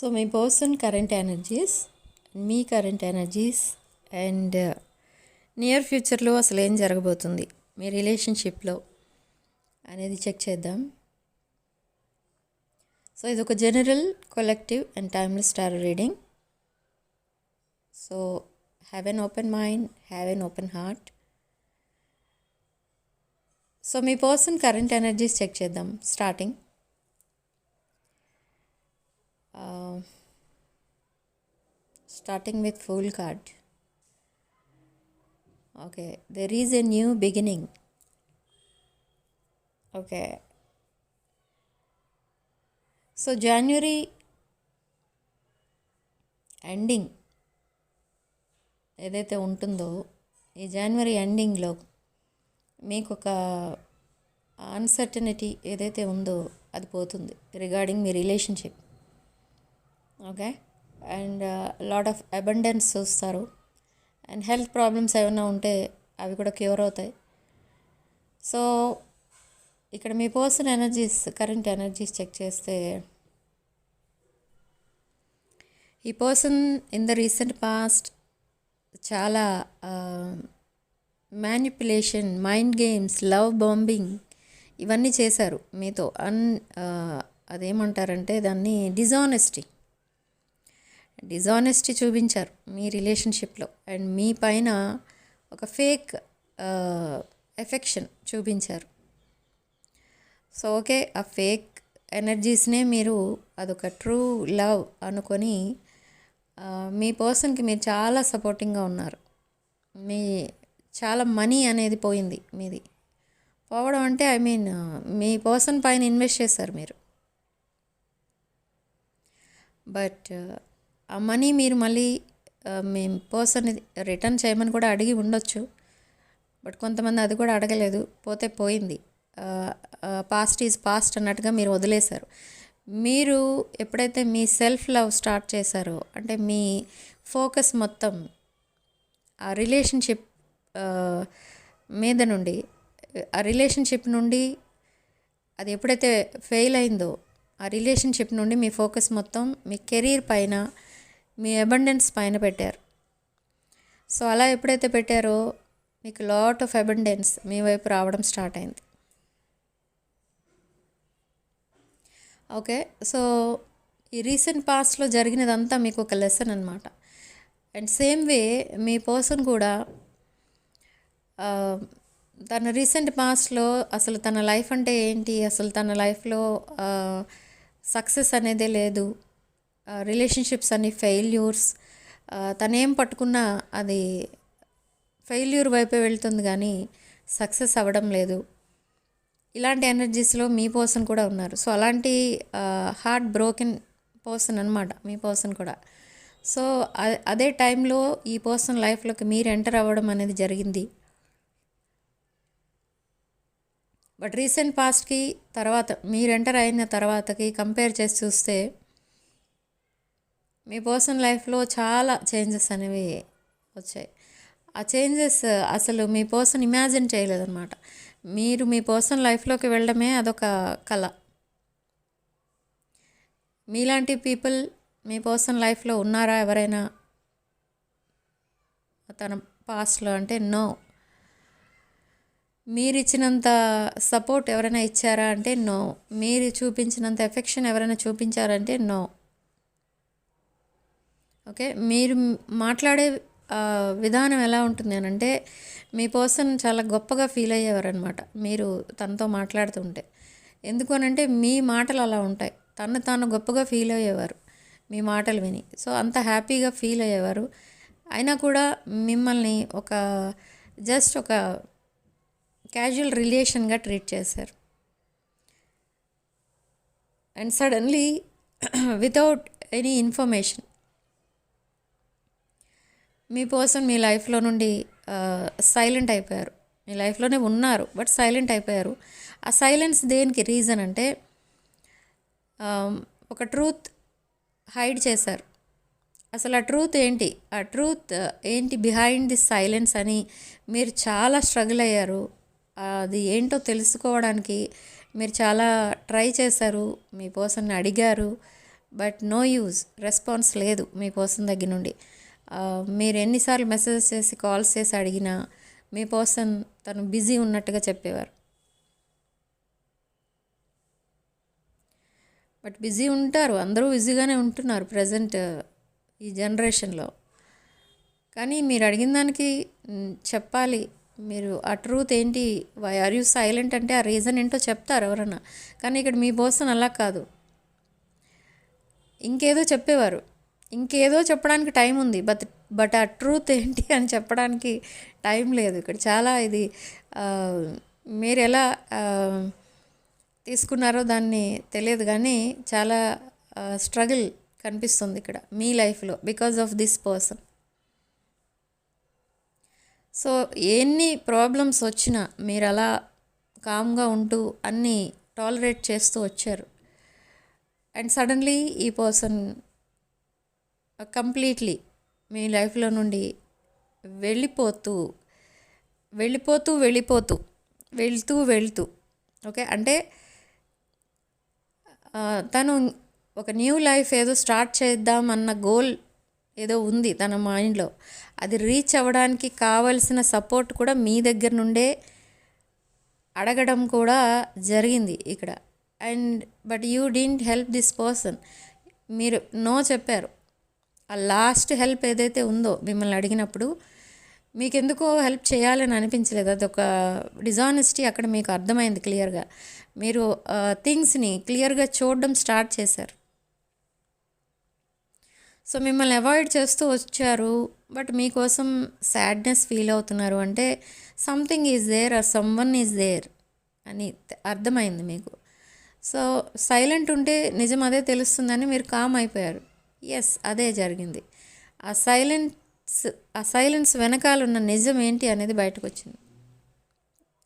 So మీ person current energies మీ current energies and near ఫ్యూచర్లో అసలు ఏం జరగబోతుంది? మీ రిలేషన్షిప్లో అనేది చెక్ చేద్దాం. సో ఇది ఒక general collective and timeless star reading so have an open mind have an open heart so me person current energies check చేద్దాం. Starting starting with full card. Okay there is a new beginning. Okay. So January ending ఏదైతే ఉంటుందో ఈ జనవరి ఎండింగ్లో మీకు ఒక uncertainty ఏదైతే ఉందో అది పోతుంది regarding me relationship okay? And lot of abundance చూస్తారు అండ్ హెల్త్ ప్రాబ్లమ్స్ ఏమైనా ఉంటే అవి కూడా క్యూర్ అవుతాయి. సో ఇక్కడ మీ person energies current energies check చేస్తే ఈ person in the recent past చాలా manipulation mind games love bombing ఇవన్నీ చేశారు మీతో. అన్ అదేమంటారంటే దాన్ని డిజానెస్టీ డిజానెస్టీ చూపించారు మీ రిలేషన్షిప్లో అండ్ మీ పైన ఒక ఫేక్ ఎఫెక్షన్ చూపించారు. సో ఓకే ఆ ఫేక్ ఎనర్జీస్నే మీరు అదొక ట్రూ లవ్ అనుకొని మీ పర్సన్కి మీరు చాలా సపోర్టింగ్గా ఉన్నారు. మీ చాలా మనీ అనేది పోయింది మీది. పోవడం అంటే ఐ మీన్ మీ పర్సన్ పైన ఇన్వెస్ట్ చేశారు మీరు. బట్ ఆ మనీ మీరు మళ్ళీ మీ పర్సన్ రిటర్న్ చేయమని కూడా అడిగి ఉండొచ్చు. బట్ కొంతమంది అది కూడా అడగలేదు. పోతే పోయింది. పాస్ట్ ఈజ్ పాస్ట్ అన్నట్టుగా మీరు వదిలేశారు. మీరు ఎప్పుడైతే మీ సెల్ఫ్ లవ్ స్టార్ట్ చేశారో అంటే మీ ఫోకస్ మొత్తం ఆ రిలేషన్షిప్ మీద నుండి ఆ రిలేషన్షిప్ నుండి అది ఎప్పుడైతే ఫెయిల్ అయిందో ఆ రిలేషన్షిప్ నుండి మీ ఫోకస్ మొత్తం మీ కెరీర్ పైన మీ అబండెన్స్ పైన పెట్టారు. సో అలా ఎప్పుడైతే పెట్టారో మీకు లాట్ ఆఫ్ అబండెన్స్ మీ వైపు రావడం స్టార్ట్ అయింది. ఓకే సో ఈ రీసెంట్ పాస్ట్లో జరిగినదంతా మీకు ఒక లెసన్ అనమాట అండ్ సేమ్ వే మీ పర్సన్ కూడా తన రీసెంట్ పాస్ట్లో అసలు తన లైఫ్ అంటే ఏంటి? అసలు తన లైఫ్లో సక్సెస్ అనేదే లేదు. రిలేషన్షిప్స్ అన్ని ఫెయిల్యూర్స్ తనేం పట్టుకున్నా అది ఫెయిల్యూర్ వైపే వెళ్తుంది కానీ సక్సెస్ అవ్వడం లేదు. ఇలాంటి ఎనర్జీస్లో మీ పర్సన్ కూడా ఉన్నారు. సో అలాంటి హార్ట్ బ్రోకెన్ పర్సన్ అనమాట మీ పర్సన్ కూడా. సో అదే టైంలో ఈ పర్సన్ లైఫ్లోకి మీరు ఎంటర్ అవ్వడం అనేది జరిగింది. బట్ రీసెంట్ పాస్ట్కి తర్వాత మీరు ఎంటర్ అయిన తర్వాతకి కంపేర్ చేసి చూస్తే మీ పర్సనల్ లైఫ్లో చాలా చేంజెస్ అనేవి వచ్చాయి. ఆ చేంజెస్ అసలు మీ పర్సన్ ఇమాజిన్ చేయలేదన్నమాట. మీరు మీ పర్సనల్ లైఫ్లోకి వెళ్ళడమే అదొక కళ. మీలాంటి పీపుల్ మీ పర్సన్ లైఫ్లో ఉన్నారా ఎవరైనా? తన పాస్ట్లో అంటే నో. మీరు ఇచ్చినంత సపోర్ట్ ఎవరైనా ఇచ్చారా అంటే నో. మీరు చూపించినంత ఎఫెక్షన్ ఎవరైనా చూపించారంటే నో. ఓకే? మీరు మాట్లాడే విధానం ఎలా ఉంటుంది అని అంటే మీ పర్సన్ చాలా గొప్పగా ఫీల్ అయ్యేవారనమాట మీరు తనతో మాట్లాడుతుంటే. ఎందుకు అనంటే మీ మాటలు అలా ఉంటాయి. తను తాను గొప్పగా ఫీల్ అయ్యేవారు మీ మాటలు విని. సో అంత హ్యాపీగా ఫీల్ అయ్యేవారు. అయినా కూడా మిమ్మల్ని ఒక జస్ట్ ఒక క్యాజువల్ రిలేషన్గా ట్రీట్ చేశారు. And suddenly without any information me person మీ లైఫ్లో నుండి సైలెంట్ అయిపోయారు. మీ లైఫ్లోనే ఉన్నారు బట్ సైలెంట్ అయిపోయారు. ఆ సైలెన్స్ దేనికి? రీజన్ అంటే ఒక ట్రూత్ హైడ్ చేశారు. అసలు ఆ ట్రూత్ ఏంటి? ఆ ట్రూత్ ఏంటి బిహైండ్ ది సైలెన్స్ అని మీరు చాలా స్ట్రగుల్ అయ్యారు. అది ఏంటో తెలుసుకోవడానికి మీరు చాలా ట్రై చేశారు మీ పర్సన్ని అడిగారు బట్ నో యూజ్ రెస్పాన్స్ లేదు మీ పర్సన్ దగ్గర నుండి. మీరు ఎన్నిసార్లు మెసేజెస్ చేసి కాల్స్ చేసి అడిగినా మీ పర్సన్ తను బిజీ ఉన్నట్టుగా చెప్పేవారు. బట్ బిజీ ఉంటారు అందరూ బిజీగానే ఉంటున్నారు ప్రజెంట్ ఈ జనరేషన్లో. కానీ మీరు అడిగిన దానికి చెప్పాలి మీరు ఆ ట్రూత్ ఏంటి వై ఆర్ యూ సైలెంట్ అంటే ఆ రీజన్ ఏంటో చెప్తారు ఎవరన్నా. కానీ ఇక్కడ మీ పర్సన్ అలా కాదు. ఇంకేదో చెప్పేవారు. ఇంకేదో చెప్పడానికి టైం ఉంది బట్ బట్ ఆ ట్రూత్ ఏంటి అని చెప్పడానికి టైం లేదు ఇక్కడ. చాలా ఇది మీరు ఎలా తీసుకున్నారో దాన్ని తెలియదు కానీ చాలా స్ట్రగుల్ కనిపిస్తుంది ఇక్కడ మీ లైఫ్లో because of this person so ఎన్ని ప్రాబ్లమ్స్ వచ్చినా మీరు అలా కామ్గా ఉంటూ అన్నీ టాలరేట్ చేస్తూ వచ్చారు. అండ్ సడన్లీ ఈ పర్సన్ కంప్లీట్లీ మీ లైఫ్లో నుండి వెళ్ళిపోతూ వెళ్ళిపోతూ వెళ్ళిపోతూ వెళ్తూ వెళ్తూ ఓకే? అంటే తను ఒక న్యూ లైఫ్ ఏదో స్టార్ట్ చేద్దాం అన్న గోల్ ఏదో ఉంది తన మైండ్లో. అది రీచ్ అవ్వడానికి కావలసిన సపోర్ట్ కూడా మీ దగ్గర నుండే అడగడం కూడా జరిగింది ఇక్కడ. And but you didn't help this person. మీరు నో చెప్పారు. ఆ లాస్ట్ హెల్ప్ ఏదైతే ఉందో మిమ్మల్ని అడిగినప్పుడు మీకు ఎందుకో హెల్ప్ చేయాలని అనిపించలేదు. అదొక డిజానెస్టీ అక్కడ మీకు అర్థమైంది క్లియర్గా. మీరు థింగ్స్ని క్లియర్గా చూడడం స్టార్ట్ చేశారు. సో మిమ్మల్ని అవాయిడ్ చేస్తూ వచ్చారు బట్ మీకోసం సాడ్నెస్ ఫీల్ అవుతున్నారు అంటే something is there or someone is there అని అర్థమైంది మీకు. సో సైలెంట్ ఉంటే నిజం అదే తెలుస్తుందని మీరు కామ్ అయిపోయారు. ఎస్ అదే జరిగింది. ఆ సైలెన్స్ ఆ సైలెన్స్ వెనకాల ఉన్న నిజం ఏంటి అనేది బయటకు వచ్చింది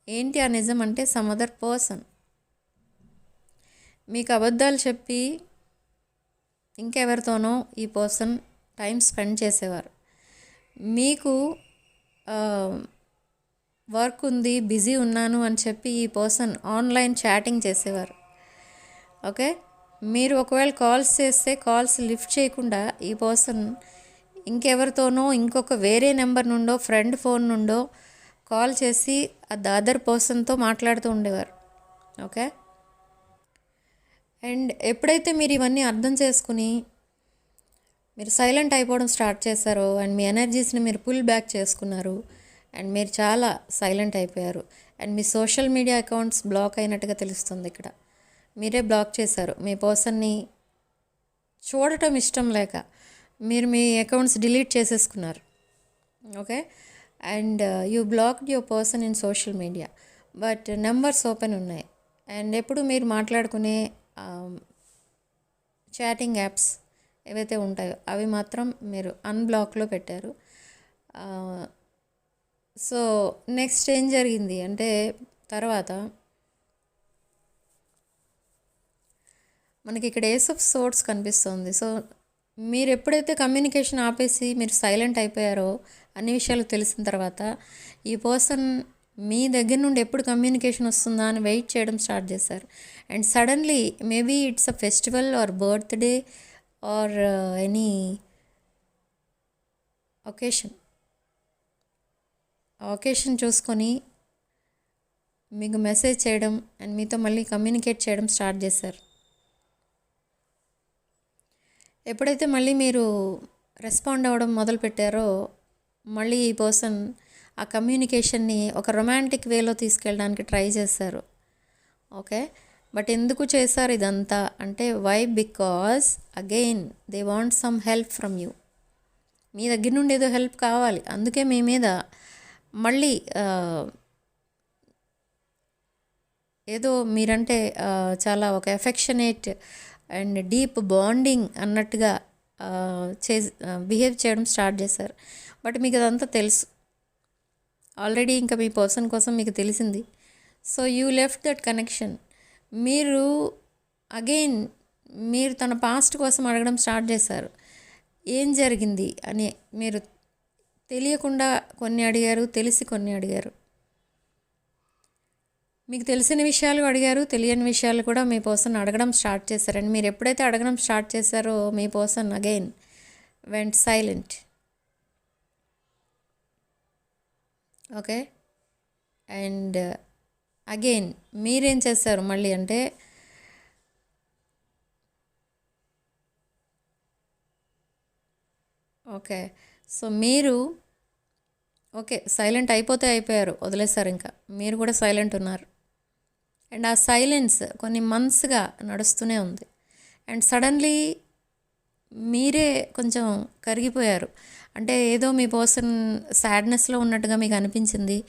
ఏంటి ఆ నిజం అంటే సమ్ అదర్ పర్సన్ మీకు అబద్ధాలు చెప్పి ఇంకెవరితోనో ఈ పర్సన్ టైం స్పెండ్ చేసేవారు. మీకు వర్క్ ఉంది బిజీ ఉన్నాను అని చెప్పి ఈ పర్సన్ ఆన్లైన్ చాటింగ్ చేసేవారు. ఓకే మీరు ఒకవేళ కాల్స్ చేస్తే కాల్స్ లిఫ్ట్ చేయకుండా ఈ పర్సన్ ఇంకెవరితోనో ఇంకొక వేరే నెంబర్ నుండో ఫ్రెండ్ ఫోన్ నుండో కాల్ చేసి ఆ అదర్ పర్సన్తో మాట్లాడుతూ ఉండేవారు. ఓకే? అండ్ ఎప్పుడైతే మీరు ఇవన్నీ అర్థం చేసుకుని మీరు సైలెంట్ అయిపోవడం స్టార్ట్ చేశారో అండ్ మీ ఎనర్జీస్ని మీరు పుల్ బ్యాక్ చేసుకున్నారు అండ్ మీరు చాలా సైలెంట్ అయిపోయారు. అండ్ మీ సోషల్ మీడియా అకౌంట్స్ బ్లాక్ అయినట్టుగా తెలుస్తుంది ఇక్కడ. మీరే బ్లాక్ చేశారు. మీ పర్సన్ని చూడటం ఇష్టం లేక మీరు మీ అకౌంట్స్ డిలీట్ చేసేసుకున్నారు. Okay? And you blocked your person in social media but numbers open ఉన్నాయి. అండ్ ఎప్పుడు మీరు మాట్లాడుకునే um, చాటింగ్ యాప్స్ ఏవైతే ఉంటాయో అవి మాత్రం మీరు అన్బ్లాక్లో పెట్టారు. Uh, సో నెక్స్ట్ ఏం జరిగింది అంటే తర్వాత మనకి ఇక్కడ ఏస్ ఆఫ్ సోర్ట్స్ కనిపిస్తుంది. సో మీరు ఎప్పుడైతే కమ్యూనికేషన్ ఆపేసి మీరు సైలెంట్ అయిపోయారో అన్ని విషయాలు తెలిసిన తర్వాత ఈ పర్సన్ మీ దగ్గర నుండి ఎప్పుడు కమ్యూనికేషన్ వస్తుందా అని వెయిట్ చేయడం స్టార్ట్ చేశారు. And suddenly maybe it's a festival or birthday or any occasion occasion చూసుకొని మీకు మెసేజ్ చేయడం అండ్ మీతో మళ్ళీ కమ్యూనికేట్ చేయడం స్టార్ట్ చేశారు. ఎప్పుడైతే మళ్ళీ మీరు రెస్పాండ్ అవ్వడం మొదలు పెట్టారో మళ్ళీ ఈ పర్సన్ ఆ కమ్యూనికేషన్ని ఒక రొమాంటిక్ వేలో తీసుకెళ్ళడానికి ట్రై చేశారు. ఓకే బట్ ఎందుకు చేశారు ఇదంతా? అంటే why because again they want some help from you మీ దగ్గర నుండి ఏదో హెల్ప్ కావాలి. అందుకే మీ మీద మళ్ళీ ఏదో మీరంటే చాలా ఒక ఎఫెక్షనేట్ అండ్ డీప్ బాండింగ్ అన్నట్టుగా చే బిహేవ్ చేయడం స్టార్ట్ చేశారు. బట్ మీకు అదంతా తెలుసు. ఆల్రెడీ ఇంకా మీ పర్సన్ కోసం మీకు తెలిసింది. So you left that connection. మీరు అగైన్ మీరు తన పాస్ట్ కోసం అడగడం స్టార్ట్ చేశారు. ఏం జరిగింది అని మీరు తెలియకుండా కొన్ని అడిగారు తెలిసి కొన్ని అడిగారు. మీకు తెలిసిన విషయాలు అడిగారు తెలియని విషయాలు కూడా మీ పర్సన్ అడగడం స్టార్ట్ చేశారండి. మీరు ఎప్పుడైతే అడగడం స్టార్ట్ చేశారో మీ person again went silent. Okay? And again మీరేం చేస్తారు మళ్ళీ అంటే? ఓకే. సో మీరు ఓకే సైలెంట్ అయిపోతే అయిపోయారు వదిలేశారు ఇంకా. మీరు కూడా సైలెంట్ ఉన్నారు. అండ్ ఆ సైలెన్స్ కొన్ని మంత్స్గా నడుస్తూనే ఉంది. అండ్ సడన్లీ మీరే కొంచెం కరిగిపోయారు. అంటే ఏదో మీ పర్సన్ సాడ్నెస్లో ఉన్నట్టుగా మీకు అనిపించింది.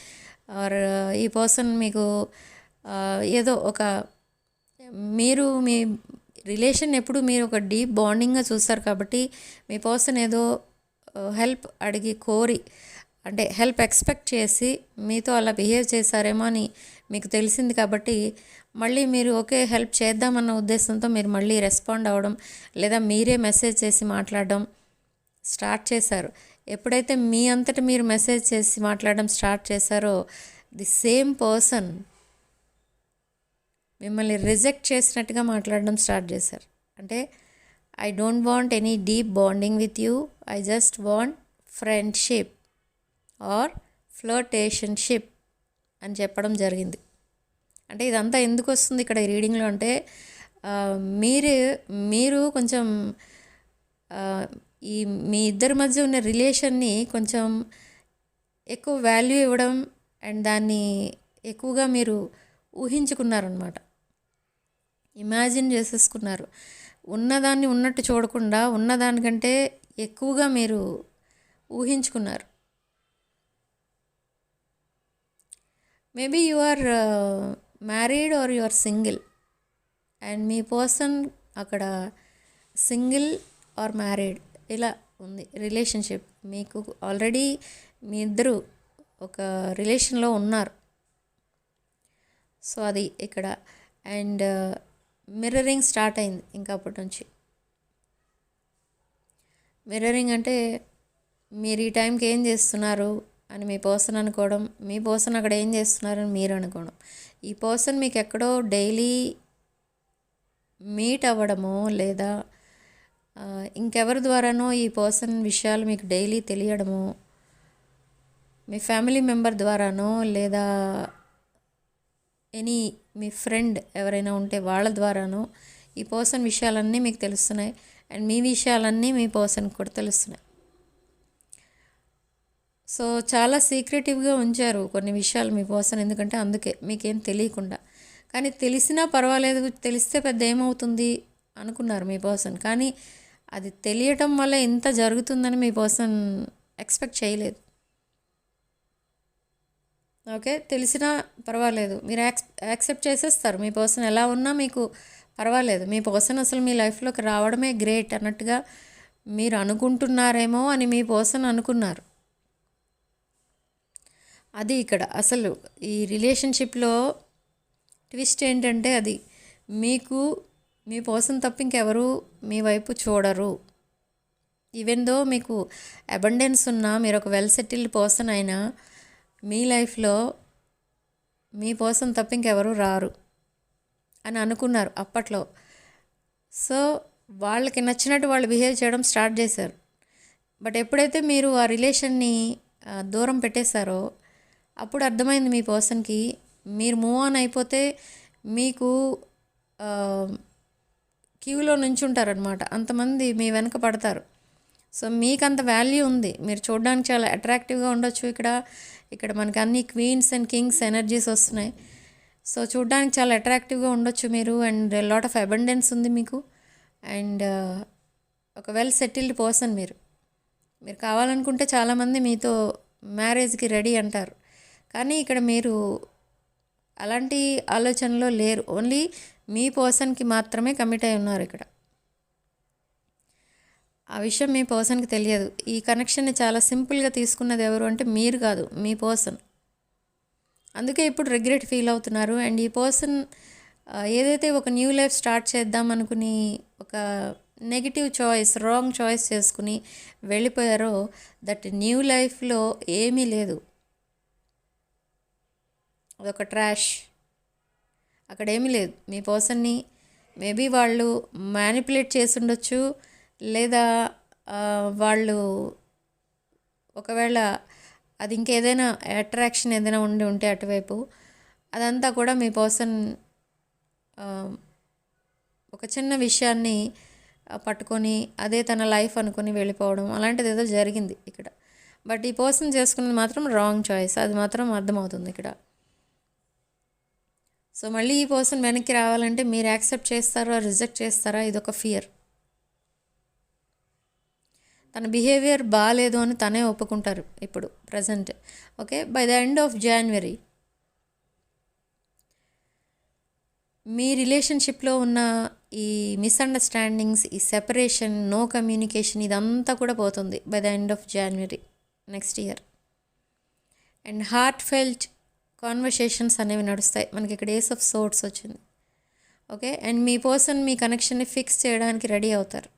ఆర్ ఈ పర్సన్ మీకు ఏదో ఒక మీరు మీ రిలేషన్ ఎప్పుడు మీరు ఒక డీప్ బాండింగ్గా చూస్తారు కాబట్టి మీ పర్సన్ ఏదో హెల్ప్ అడిగి కోరి అంటే హెల్ప్ ఎక్స్పెక్ట్ చేసి మీతో అలా బిహేవ్ చేశారేమో అని మీకు తెలిసింది కాబట్టి మళ్ళీ మీరు ఓకే హెల్ప్ చేద్దామన్న ఉద్దేశంతో మీరు మళ్ళీ రెస్పాండ్ అవ్వడం లేదా మీరే మెసేజ్ చేసి మాట్లాడడం స్టార్ట్ చేశారు. ఎప్పుడైతే మీ అంతట మీరు మెసేజ్ చేసి మాట్లాడడం స్టార్ట్ చేశారో ది సేమ్ పర్సన్ మిమ్మల్ని రిజెక్ట్ చేసినట్టుగా మాట్లాడడం స్టార్ట్ చేశారు. అంటే I don't want any deep bonding with you. I just want friendship. Or flirtationship అని చెప్పడం జరిగింది. అంటే ఇదంతా ఎందుకు వస్తుంది ఇక్కడ ఈ రీడింగ్లో అంటే మీరు మీరు కొంచెం ఈ మీ ఇద్దరి మధ్య ఉన్న రిలేషన్ని కొంచెం ఎక్కువ వాల్యూ ఇవ్వడం అండ్ దాన్ని ఎక్కువగా మీరు ఊహించుకున్నారనమాట. ఇమాజిన్ చేసేసుకున్నారు. ఉన్నదాన్ని ఉన్నట్టు చూడకుండా ఉన్నదానికంటే ఎక్కువగా మీరు ఊహించుకున్నారు. Maybe you are married or you are single. And me person అక్కడ సింగిల్ ఆర్ మ్యారీడ్. ఇలా ఉంది రిలేషన్షిప్. మీకు ఆల్రెడీ మీ ఇద్దరు ఒక రిలేషన్లో ఉన్నారు. సో అది ఇక్కడ. అండ్ మిర్రరింగ్ స్టార్ట్ అయింది ఇంకా అప్పటి నుంచి. మిర్రరింగ్ అంటే మీరు ఈ టైంకి ఏం చేస్తున్నారు? అని మీ పర్సన్ అనుకోవడం మీ పర్సన్ అక్కడ ఏం చేస్తున్నారని మీరు అనుకోవడం. ఈ పర్సన్ మీకు ఎక్కడో డైలీ మీట్ అవ్వడమో లేదా ఇంకెవరి ద్వారానో ఈ పర్సన్ విషయాలు మీకు డైలీ తెలియడమో మీ ఫ్యామిలీ మెంబర్ ద్వారానో లేదా ఎనీ మీ ఫ్రెండ్ ఎవరైనా ఉంటే వాళ్ళ ద్వారానో ఈ పర్సన్ విషయాలన్నీ మీకు తెలుస్తున్నాయి. అండ్ మీ విషయాలన్నీ మీ పర్సన్కి కూడా తెలుస్తున్నాయి. సో చాలా సీక్రెటివ్గా ఉంచారు కొన్ని విషయాలు మీ ఎందుకంటే అందుకే మీకేం తెలియకుండా. కానీ తెలిసినా పర్వాలేదు తెలిస్తే పెద్ద ఏమవుతుంది అనుకున్నారు మీ పర్సన్ కానీ అది తెలియటం వల్ల ఇంత జరుగుతుందని మీ పర్సన్ ఎక్స్పెక్ట్ చేయలేదు. ఓకే తెలిసినా పర్వాలేదు. మీరు యాక్స్ యాక్సెప్ట్ చేసేస్తారు. మీ పర్సన్ ఎలా ఉన్నా మీకు పర్వాలేదు. మీ పర్సన్ అసలు మీ లైఫ్లోకి రావడమే గ్రేట్ అన్నట్టుగా మీరు అనుకుంటున్నారేమో అని మీ పర్సన్ అనుకున్నారు. అది ఇక్కడ అసలు ఈ రిలేషన్షిప్లో ట్విస్ట్ ఏంటంటే అది మీకు మీ పర్సన్ తప్ప ఇంకెవరు మీ వైపు చూడరు. ఈవెన్ దో మీకు అబండెన్స్ ఉన్నా మీరు ఒక వెల్ సెటిల్డ్ పర్సన్ అయినా మీ లైఫ్లో మీ పర్సన్ తప్ప ఇంకెవరు రారు అని అనుకున్నారు అప్పట్లో. సో వాళ్ళకి నచ్చినట్టు వాళ్ళు బిహేవ్ చేయడం స్టార్ట్ చేశారు. బట్ ఎప్పుడైతే మీరు ఆ రిలేషన్ని దూరం పెట్టేశారో అప్పుడు అర్థమైంది మీ పర్సన్కి. మీరు మూవ్ ఆన్ అయిపోతే మీకు క్యూలో క్యూలో నుంచుంటారనమాట అంతమంది మీ వెనక పడతారు. సో మీకు అంత వాల్యూ ఉంది. మీరు చూడడానికి చాలా అట్రాక్టివ్గా ఉండొచ్చు ఇక్కడ. ఇక్కడ మనకి అన్ని క్వీన్స్ అండ్ కింగ్స్ ఎనర్జీస్ వస్తున్నాయి. సో చూడడానికి చాలా అట్రాక్టివ్గా ఉండొచ్చు మీరు. అండ్ లాట్ ఆఫ్ అబండెన్స్ ఉంది మీకు. అండ్ ఒక వెల్ సెటిల్డ్ పర్సన్ మీరు. మీరు కావాలనుకుంటే చాలామంది మీతో మ్యారేజ్కి రెడీ అంటారు. కానీ ఇక్కడ మీరు అలాంటి ఆలోచనలో లేరు. ఓన్లీ మీ పర్సన్కి మాత్రమే కమిట్ అయి ఉన్నారు ఇక్కడ. ఆ విషయం మీ పర్సన్కి తెలియదు. ఈ కనెక్షన్ని చాలా సింపుల్గా తీసుకున్నది ఎవరు అంటే మీరు కాదు మీ పర్సన్. అందుకే ఇప్పుడు రిగ్రెట్ ఫీల్ అవుతున్నారు. అండ్ ఈ పర్సన్ ఏదైతే ఒక న్యూ లైఫ్ స్టార్ట్ చేద్దాం అనుకుని ఒక నెగిటివ్ చాయిస్ రాంగ్ చాయిస్ చేసుకుని వెళ్ళిపోయారో దట్ న్యూ లైఫ్లో ఏమీ లేదు. అదొక ట్రాష్. అక్కడ ఏమీ లేదు. మీ పర్సన్ని మేబీ వాళ్ళు మ్యానిపులేట్ చేసి ఉండొచ్చు లేదా వాళ్ళు ఒకవేళ అది ఇంకేదైనా అట్రాక్షన్ ఏదైనా ఉండి ఉంటే అటువైపు అదంతా కూడా మీ పర్సన్ ఒక చిన్న విషయాన్ని పట్టుకొని అదే తన లైఫ్ అనుకుని వెళ్ళిపోవడం అలాంటిది ఏదో జరిగింది ఇక్కడ. బట్ ఈ పర్సన్ చేసుకున్నది మాత్రం రాంగ్ చాయిస్. అది మాత్రం అర్థమవుతుంది ఇక్కడ. సో మళ్ళీ ఈ పర్సన్ వెనక్కి రావాలంటే మీరు యాక్సెప్ట్ చేస్తారా రిజెక్ట్ చేస్తారా? ఇదొక ఫియర్. తన బిహేవియర్ బాగాలేదు అని తనే ఒప్పుకుంటారు ఇప్పుడు present. Okay? By the end of January మీ రిలేషన్షిప్లో ఉన్న ఈ మిస్అండర్స్టాండింగ్స్ ఈ సెపరేషన్ నో కమ్యూనికేషన్ ఇదంతా కూడా పోతుంది by the end of January next year. And heartfelt conversations అనేవి నడుస్తాయి. మనకి ఇక్కడ ఏస్ ఆఫ్ సోర్ట్స్ వచ్చింది. ఓకే అండ్ మీ పర్సన్ మీ కనెక్షన్ని ఫిక్స్ చేయడానికి రెడీ అవుతారు.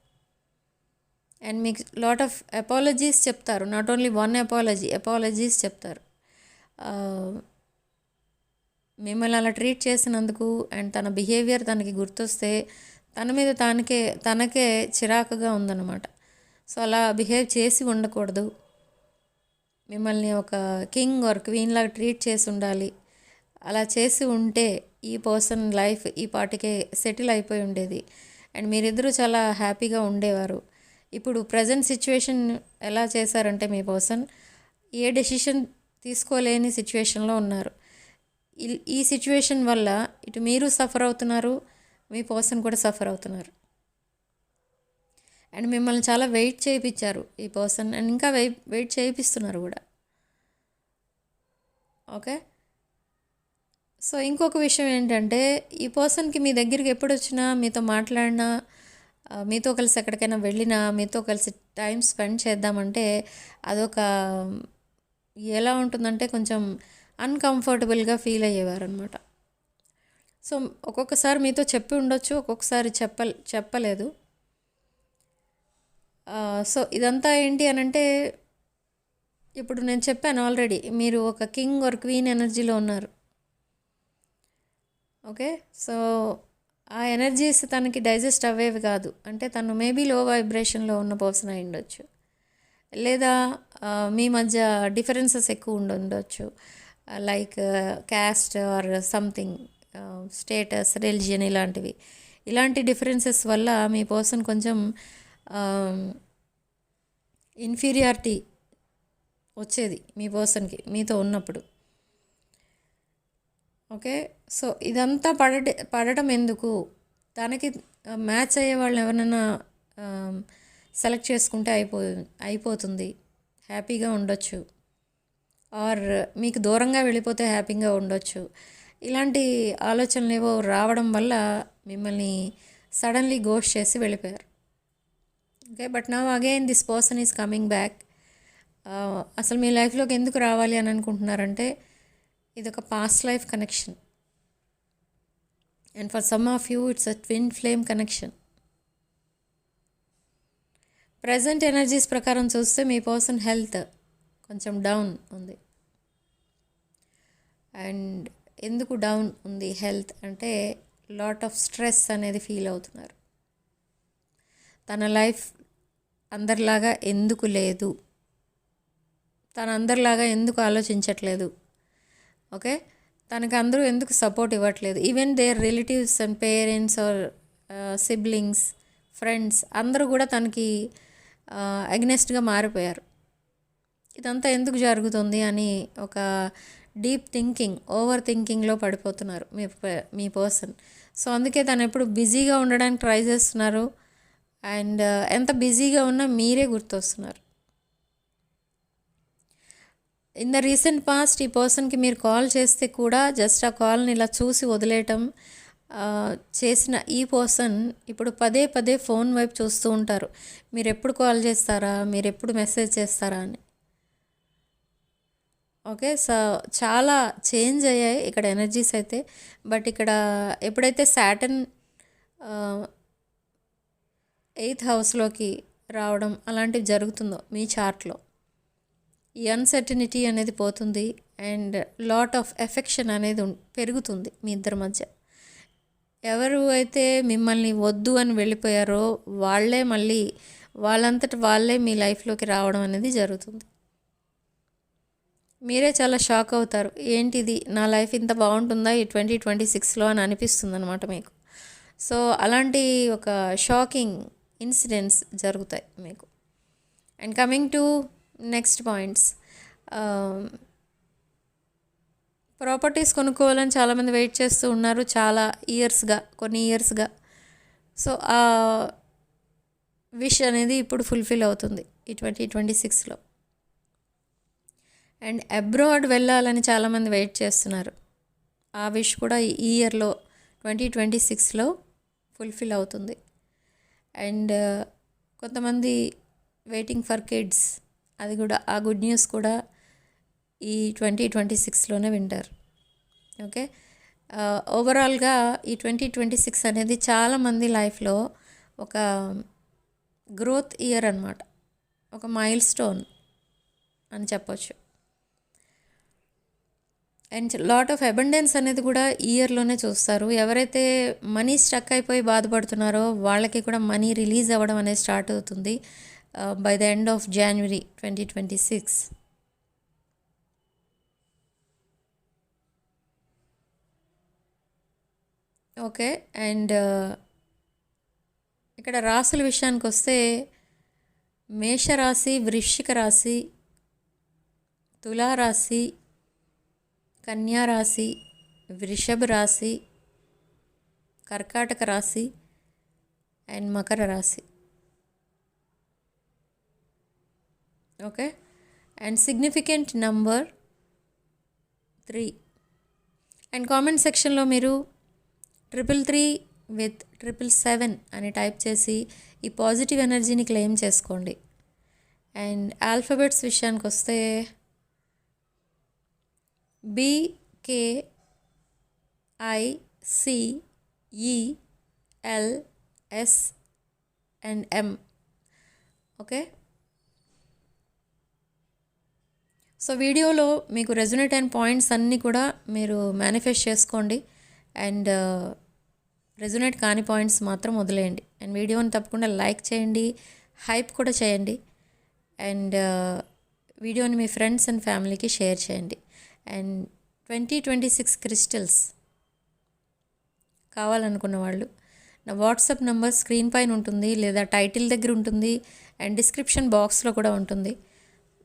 అండ్ మీకు లాట్ ఆఫ్ అపాలజీస్ చెప్తారు. Not only one apology apologies చెప్తారు. Uh, మిమ్మల్ని అలా ట్రీట్ చేసినందుకు అండ్ తన బిహేవియర్ తనకి గుర్తొస్తే తన మీద తనకే తనకే చిరాకుగా ఉందన్నమాట. సో అలా బిహేవ్ చేసి ఉండకూడదు. మిమ్మల్ని ఒక కింగ్ ఆర్ క్వీన్ లాగా ట్రీట్ చేసి ఉండాలి. అలా చేసి ఉంటే ఈ పర్సన్ లైఫ్ ఈ పాటికే సెటిల్ అయిపోయి ఉండేది. అండ్ మీరిద్దరూ చాలా హ్యాపీగా ఉండేవారు. ఇప్పుడు ప్రజెంట్ సిచ్యువేషన్ ఎలా చేశారంటే మీ పర్సన్ ఏ డెసిషన్ తీసుకోలేని సిచ్యువేషన్లో ఉన్నారు. ఈ- ఈ సిచ్యువేషన్ వల్ల ఇటు మీరు సఫర్ అవుతున్నారు మీ పర్సన్ కూడా సఫర్ అవుతున్నారు. అండ్ మిమ్మల్ని చాలా వెయిట్ చేయించారు ఈ పర్సన్ అండ్ ఇంకా వెయిట్ వెయిట్ చేయిస్తున్నారు కూడా. ఓకే? సో ఇంకొక విషయం ఏంటంటే ఈ పర్సన్కి మీ దగ్గరికి ఎప్పుడు వచ్చినా మీతో మాట్లాడినా మీతో కలిసి ఎక్కడికైనా వెళ్ళినా మీతో కలిసి టైం స్పెండ్ చేద్దామంటే అదొక ఎలా ఉంటుందంటే కొంచెం అన్కంఫర్టబుల్గా ఫీల్ అయ్యేవారు అనమాట సో ఒక్కొక్కసారి మీతో చెప్పి ఉండొచ్చు ఒక్కొక్కసారి చెప్ప చెప్పలేదు. సో ఇదంతా ఏంటి అని అంటే ఇప్పుడు నేను చెప్పాను ఆల్రెడీ మీరు ఒక కింగ్ ఆర్ క్వీన్ ఎనర్జీలో ఉన్నారు. ఓకే సో ఆ ఎనర్జీస్ తనకి డైజెస్ట్ అవ్వేవి కాదు. అంటే తను మేబీ లో వైబ్రేషన్లో ఉన్న పర్సన్ అయి ఉండొచ్చు. లేదా మీ మధ్య డిఫరెన్సెస్ ఎక్కువ ఉండి ఉండొచ్చు. Like caste or something status religion ఇలాంటివి. ఇలాంటి డిఫరెన్సెస్ వల్ల మీ పర్సన్ కొంచెం ఇన్ఫీరియారిటీ వచ్చేది మీ పర్సన్కి మీతో ఉన్నప్పుడు. ఓకే? సో ఇదంతా పడట పడటం ఎందుకు? తనకి మ్యాచ్ అయ్యే వాళ్ళని ఎవరైనా సెలెక్ట్ చేసుకుంటే అయిపో అయిపోతుంది. హ్యాపీగా ఉండొచ్చు. ఆర్ మీకు దూరంగా వెళ్ళిపోతే హ్యాపీగా ఉండొచ్చు. ఇలాంటి ఆలోచనలు ఏవో రావడం వల్ల మిమ్మల్ని సడన్లీ గోస్ట్ చేసి వెళ్ళిపోయారు. ఓకే బట్ నా again this person is coming back అసలు మీ లైఫ్లోకి ఎందుకు రావాలి అని అనుకుంటున్నారంటే ఇది ఒక past life connection and for some of you it's a twin flame connection present energies ప్రకారం చూస్తే మీ పర్సన్ హెల్త్ కొంచెం డౌన్ ఉంది. అండ్ ఎందుకు డౌన్ ఉంది హెల్త్ అంటే లాట్ ఆఫ్ స్ట్రెస్ అనేది ఫీల్ అవుతున్నారు. తన లైఫ్ అందరిలాగా ఎందుకు లేదు? తను అందరిలాగా ఎందుకు ఆలోచించట్లేదు? ఓకే? తనకు అందరూ ఎందుకు సపోర్ట్ ఇవ్వట్లేదు? Even their relatives and parents or siblings friends అందరూ కూడా తనకి అగ్నెస్ట్గా మారిపోయారు. ఇదంతా ఎందుకు జరుగుతుంది అని ఒక డీప్ థింకింగ్ ఓవర్ థింకింగ్లో పడిపోతున్నారు మీ మీ పర్సన్. సో అందుకే తను ఎప్పుడు బిజీగా ఉండడానికి ట్రై చేస్తున్నారు. అండ్ ఎంత బిజీగా ఉన్నా మీరే గుర్తొస్తున్నారు. ఇన్ ద రీసెంట్ పాస్ట్ ఈ పర్సన్కి మీరు కాల్ చేస్తే కూడా జస్ట్ ఆ కాల్ని ఇలా చూసి వదిలేయటం చేసిన ఈ పర్సన్ ఇప్పుడు పదే పదే ఫోన్ వైపు చూస్తూ ఉంటారు. మీరు ఎప్పుడు కాల్ చేస్తారా? మీరు ఎప్పుడు మెసేజ్ చేస్తారా అని. ఓకే సో చాలా చేంజ్ అయ్యాయి ఇక్కడ ఎనర్జీస్ అయితే. బట్ ఇక్కడ ఎప్పుడైతే శాటన్ ఎయిత్ హౌస్లోకి రావడం అలాంటివి జరుగుతుందో మీ చార్ట్లో? ఈ అన్సర్టనిటీ అనేది పోతుంది అండ్ లాట్ ఆఫ్ ఎఫెక్షన్ అనేది ఉం- పెరుగుతుంది మీ ఇద్దరి మధ్య. ఎవరు అయితే మిమ్మల్ని వద్దు అని వెళ్ళిపోయారో వాళ్ళే మళ్ళీ వాళ్ళంతటి వాళ్ళే మీ లైఫ్లోకి రావడం అనేది జరుగుతుంది. మీరే చాలా షాక్ అవుతారు. ఏంటిది? నా లైఫ్ ఇంత బాగుంటుందా? ఈ ట్వంటీ ట్వంటీ సిక్స్లో అని అనిపిస్తుంది అనమాట మీకు. సో అలాంటి ఒక షాకింగ్ ఇన్సిడెంట్స్ జరుగుతాయి మీకు. And coming to next points properties కొనుక్కోవాలని చాలామంది వెయిట్ చేస్తూ ఉన్నారు చాలా ఇయర్స్గా కొన్ని ఇయర్స్గా. సో ఆ విష్ అనేది ఇప్పుడు ఫుల్ఫిల్ అవుతుంది ఈ ట్వంటీ ట్వంటీ సిక్స్లో. అండ్ అబ్రాడ్ వెళ్ళాలని చాలామంది వెయిట్ చేస్తున్నారు. ఆ విష్ కూడా ఈ ఇయర్లో ట్వంటీ ట్వంటీ సిక్స్లో ఫుల్ఫిల్ అవుతుంది. అండ్ కొంతమంది వెయిటింగ్ ఫర్ కిడ్స్ అది కూడా ఆ గుడ్ న్యూస్ కూడా ఈ ట్వంటీ ట్వంటీ సిక్స్లోనే వింటారు. ఓకే? ఓవరాల్గా ఈ ట్వంటీ ట్వంటీ సిక్స్ అనేది చాలామంది లైఫ్లో ఒక గ్రోత్ ఇయర్ అనమాట ఒక మైల్ స్టోన్ అని చెప్పొచ్చు. అండ్ లాట్ ఆఫ్ అబండెన్స్ అనేది కూడా ఇయర్లోనే చూస్తారు. ఎవరైతే మనీ స్టక్ అయిపోయి బాధపడుతున్నారో వాళ్ళకి కూడా మనీ రిలీజ్ అవ్వడం అనేది స్టార్ట్ అవుతుంది by the end of January twenty twenty six okay and ఇక్కడ రాసుల విషయానికి వస్తే మేషరాశి వృశ్చిక రాశి తులారాశి కన్యా రాశి వృషభ రాశి కర్కాటక రాశి అండ్ మకర రాశి. Okay? And significant number three. And comment సెక్షన్లో మీరు triple three with triple seven అని టైప్ చేసి ఈ పాజిటివ్ ఎనర్జీని క్లెయిమ్ చేసుకోండి. అండ్ ఆల్ఫబెట్స్ విషయానికి వస్తే B L S and M okay so వీడియోలో మీకు రెజొనేట్ అయిన పాయింట్స్ అన్నీ కూడా మీరు మేనిఫెస్ట్ చేసుకోండి. అండ్ రెజొనేట్ uh, కాని పాయింట్స్ మాత్రం వదిలేయండి. అండ్ వీడియోని తప్పకుండా లైక్ చేయండి. హైప్ కూడా చేయండి. అండ్ వీడియోని uh, మీ ఫ్రెండ్స్ అండ్ ఫ్యామిలీకి షేర్ చేయండి. And twenty twenty six crystals కావాలనుకున్న వాళ్ళు. నా వాట్సాప్ నెంబర్ స్క్రీన్ పైన ఉంటుంది లేదా టైటిల్ దగ్గర ఉంటుంది అండ్ డిస్క్రిప్షన్ బాక్స్లో కూడా ఉంటుంది.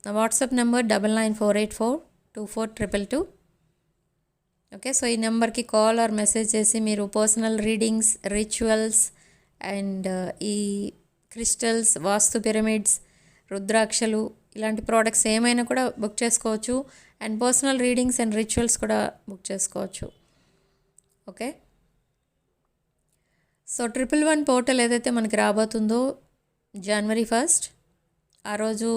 నా WhatsApp number double nine four eight four two four triple two. Okay so ఈ నెంబర్కి కాల్ ఆర్ మెసేజ్ చేసి మీరు పర్సనల్ రీడింగ్స్ రిచువల్స్ అండ్ ఈ క్రిస్టల్స్ వాస్తు పిరమిడ్స్ రుద్రాక్షలు ఇలాంటి ప్రోడక్ట్స్ ఏమైనా కూడా బుక్ చేసుకోవచ్చు. And personal readings and rituals కూడా బుక్ చేసుకోవచ్చు. Okay? So triple one portal ఏదైతే మనకి రాబోతుందో జనవరి ఫస్ట్ ఆ రోజు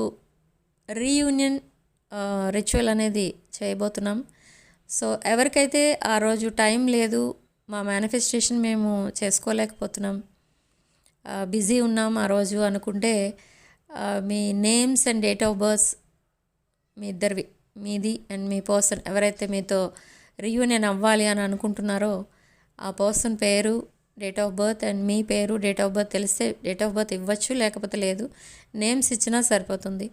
రీయూనియన్ రిచువల్ అనేది చేయబోతున్నాం. సో ఎవరికైతే ఆ రోజు టైం లేదు మా మేనిఫెస్టేషన్ మేము చేసుకోలేకపోతున్నాం బిజీ ఉన్నాం ఆ రోజు అనుకుంటే మీ names and date of births మీ ఇద్దరివి మీది అండ్ మీ పర్సన్ ఎవరైతే మీతో రీయూనియన్ అవ్వాలి అని అనుకుంటున్నారో ఆ పర్సన్ పేరు డేట్ ఆఫ్ బర్త్ అండ్ మీ పేరు డేట్ ఆఫ్ బర్త్ తెలిస్తే డేట్ ఆఫ్ బర్త్ ఇవ్వచ్చు లేకపోతే లేదు. నేమ్స్ ఇచ్చినా సరిపోతుంది.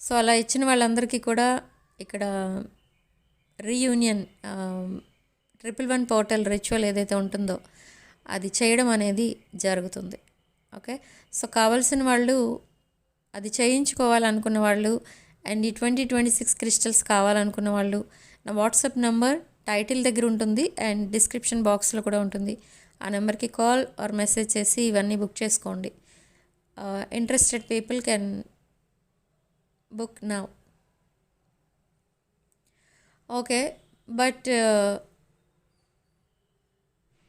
సో అలా ఇచ్చిన వాళ్ళందరికీ కూడా ఇక్కడ reunion triple one portal ritual ఏదైతే ఉంటుందో అది చేయడం అనేది జరుగుతుంది. ఓకే సో కావాల్సిన వాళ్ళు అది చేయించుకోవాలనుకున్న వాళ్ళు అండ్ ఈ ట్వంటీ ట్వంటీ సిక్స్ క్రిస్టల్స్ కావాలనుకున్న వాళ్ళు నా వాట్సాప్ నెంబర్ టైటిల్ దగ్గర ఉంటుంది అండ్ డిస్క్రిప్షన్ బాక్స్లో కూడా ఉంటుంది. ఆ నెంబర్కి కాల్ ఆర్ మెసేజ్ చేసి ఇవన్నీ బుక్ చేసుకోండి. Interested people can book now okay but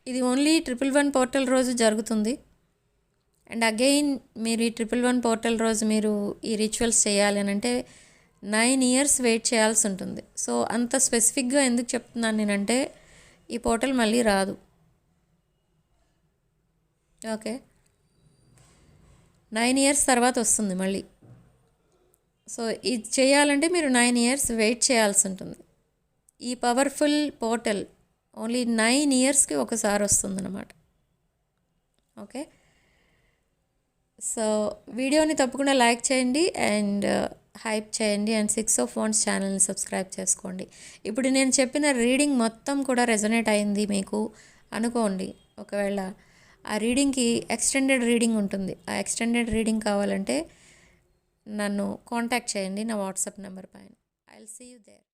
ఇది ఓన్లీ ట్రిపుల్ వన్ పోర్టల్ రోజు జరుగుతుంది. అండ్ అగైన్ మీరు ఈ ట్రిపుల్ వన్ పోర్టల్ రోజు మీరు ఈ రిచువల్స్ చేయాలి అని అంటే నైన్ ఇయర్స్ వెయిట్ చేయాల్సి ఉంటుంది. సో అంత స్పెసిఫిక్గా ఎందుకు చెప్తున్నాను నేనంటే ఈ పోర్టల్ మళ్ళీ రాదు. ఓకే. నైన్ ఇయర్స్ తర్వాత వస్తుంది మళ్ళీ. సో ఇది చేయాలంటే మీరు నైన్ ఇయర్స్ వెయిట్ చేయాల్సి ఉంటుంది. ఈ పవర్ఫుల్ పోర్టల్ ఓన్లీ నైన్ ఇయర్స్కి ఒకసారి వస్తుందన్నమాట. ఓకే. సో వీడియోని తప్పకుండా లైక్ చేయండి అండ్ uh, హైప్ చేయండి అండ్ సిక్స్ ఆఫ్ ఫోన్స్ ఛానల్ని సబ్స్క్రైబ్ చేసుకోండి. ఇప్పుడు నేను చెప్పిన రీడింగ్ మొత్తం కూడా రెజనేట్ అయింది మీకు అనుకోండి. ఒకవేళ ఆ రీడింగ్కి ఎక్స్టెండెడ్ రీడింగ్ ఉంటుంది. ఆ ఎక్స్టెండెడ్ రీడింగ్ కావాలంటే నన్ను కాంటాక్ట్ చేయండి నా వాట్సాప్ నెంబర్ పైన. I will see you there